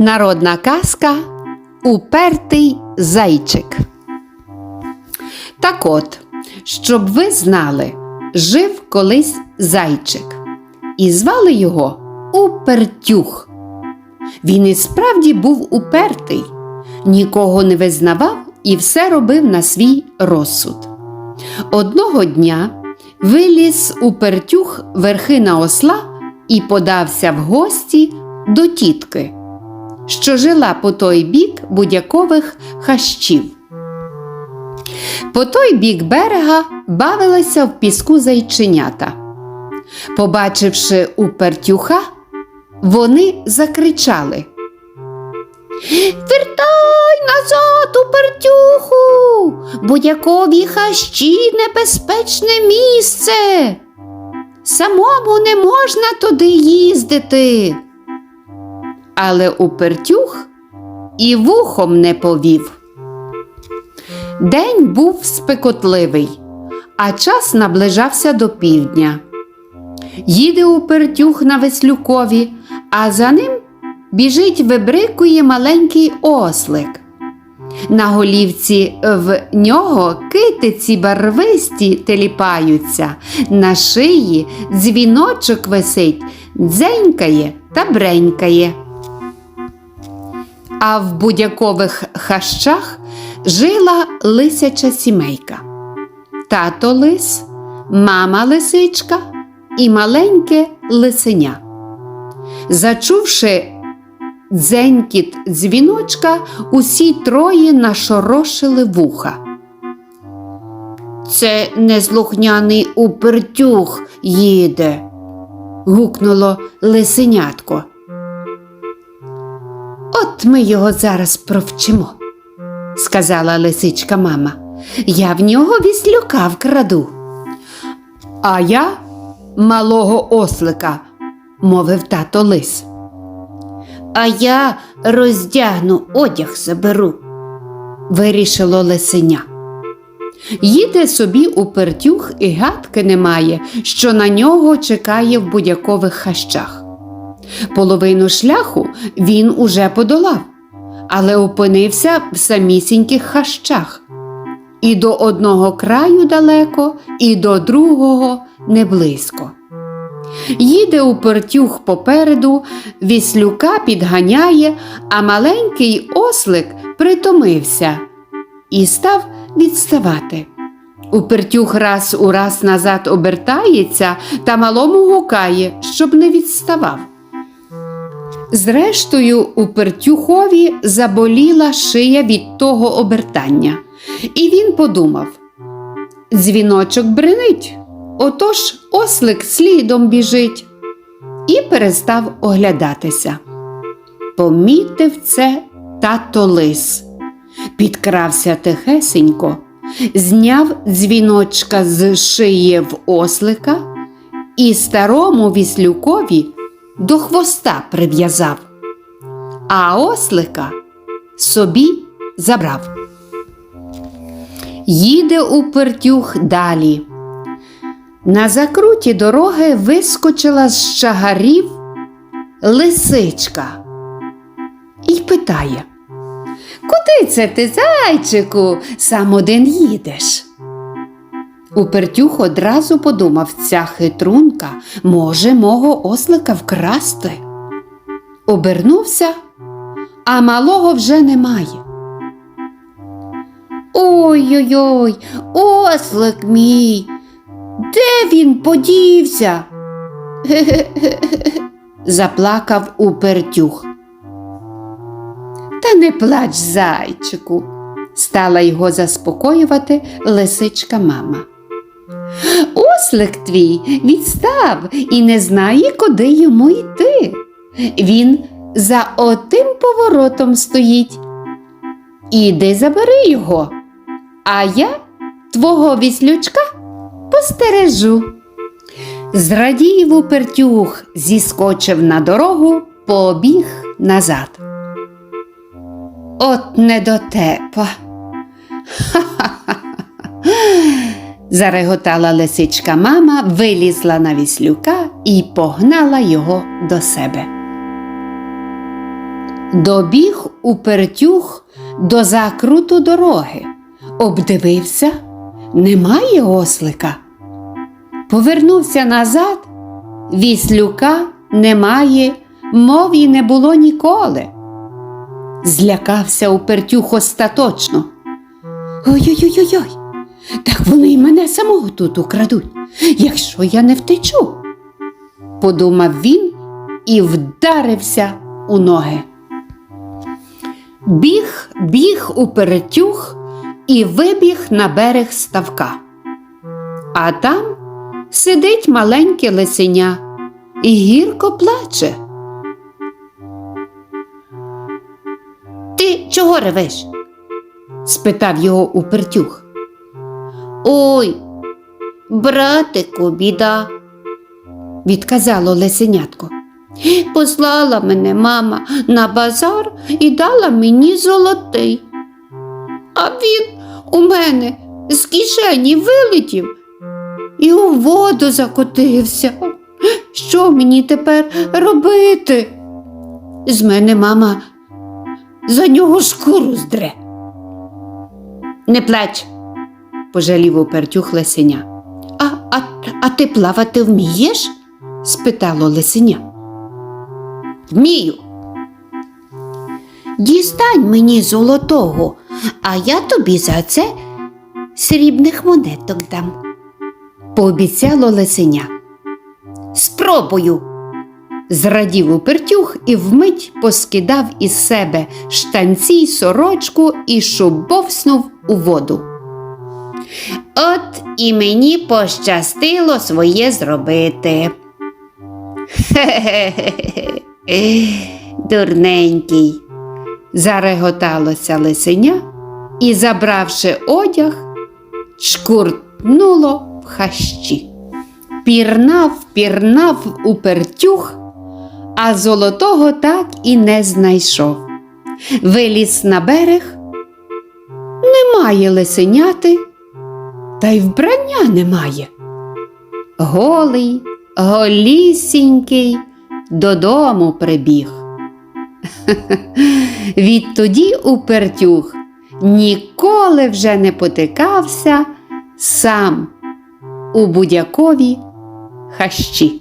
Народна казка Упертий зайчик. Так от, щоб ви знали, жив колись зайчик, і звали його Упертюх. Він і справді був упертий, нікого не визнавав і все робив на свій розсуд. Одного дня виліз Упертюх верхи на осла і подався в гості до тітки, що жила по той бік будякових хащів. По той бік берега бавилися в піску зайченята. Побачивши Упертюха, вони закричали. Вертай назад, Упертюху! Будякові хащі небезпечне місце. Самому не можна туди їздити. Але Упертюх і вухом не повів. День був спекотливий, а час наближався до півдня. Їде Упертюх на Веслюкові, а за ним біжить вибрикує маленький ослик. На голівці в нього китиці барвисті теліпаються, на шиї дзвіночок висить, дзенькає та бренькає. А в будякових хащах жила лисяча сімейка. Тато лис, мама лисичка і маленьке лисеня. Зачувши дзенькіт дзвіночка, усі троє нашорошили вуха. Це неслухняний упертюх їде. гукнуло лисенятко. От ми його зараз провчимо, сказала лисичка мама. Я в нього віслюка вкраду. А я малого ослика, мовив тато лис. А я роздягну одяг заберу, вирішило лисеня. Їде собі упертюх і гадки немає, що на нього чекає в будякових хащах. Половину шляху він уже подолав, але опинився в самісіньких хащах. І до одного краю далеко, і до другого не близько. Їде упертюх попереду, віслюка підганяє, а маленький ослик притомився і став відставати. Упертюх раз у раз назад обертається та малому гукає, щоб не відставав. Зрештою, Упертюхові заболіла шия від того обертання, і він подумав дзвіночок бренить, отож ослик слідом біжить, і перестав оглядатися. Помітив це тато лис, підкрався тихесенько, зняв дзвіночка з шиї в ослика і старому віслюкові до хвоста прив'язав, а ослика собі забрав. Їде упертюх далі. На закруті дороги вискочила з чагарів лисичка і питає Куди це ти, зайчику, сам один їдеш? Упертюх одразу подумав, ця хитрунка може мого ослика вкрасти. Обернувся, а малого вже немає. Ой-ой-ой, ослик мій, де він подівся? заплакав Упертюх. Та не плач, зайчику, стала його заспокоювати лисичка мама. Ослик твій відстав і не знає, куди йому йти. Він за отим поворотом стоїть. Іди забери його, а я твого віслючка постережу. Зрадів упертюх, зіскочив на дорогу, побіг назад. От недотепа. Ха-ха-ха. Зареготала лисичка мама, вилізла на віслюка і погнала його до себе. Добіг у пертюх до закруту дороги, обдивився, немає ослика. Повернувся назад, віслюка немає, мов і не було ніколи. Злякався у пертюх остаточно. Ой-ой-ой-ой, так вони й мене самого тут украдуть, якщо я не втечу. Подумав він і вдарився у ноги. Біг, біг у перетюх і вибіг на берег ставка. А там сидить маленьке лисеня і гірко плаче. Ти чого ревеш? спитав його упертюх. Ой, братику, біда, відказало лисенятко. Послала мене мама на базар і дала мені золотий. А він у мене з кишені вилетів і у воду закотився. Що мені тепер робити? З мене мама за нього шкуру здре. Не плач, пожалів опертюх лисеня. А, а, а ти плавати вмієш? спитало лисеня. Вмію. Дістань мені золотого, а я тобі за це срібних монеток дам, пообіцяло лисеня. Спробую. Зрадів упертюх і вмить поскидав із себе штанці й сорочку і шубовснув у воду. От і мені пощастило своє зробити. Хе-хе-хе, дурненький, зареготалося лисеня і, забравши одяг, чкуртнуло в хащі. Пірнав, пірнав у пертюх, а золотого так і не знайшов. Виліз на берег, немає лисеняти, та й вбрання немає. Голий, голісінький додому прибіг. Відтоді упертюх ніколи вже не потикався сам у будякові хащі.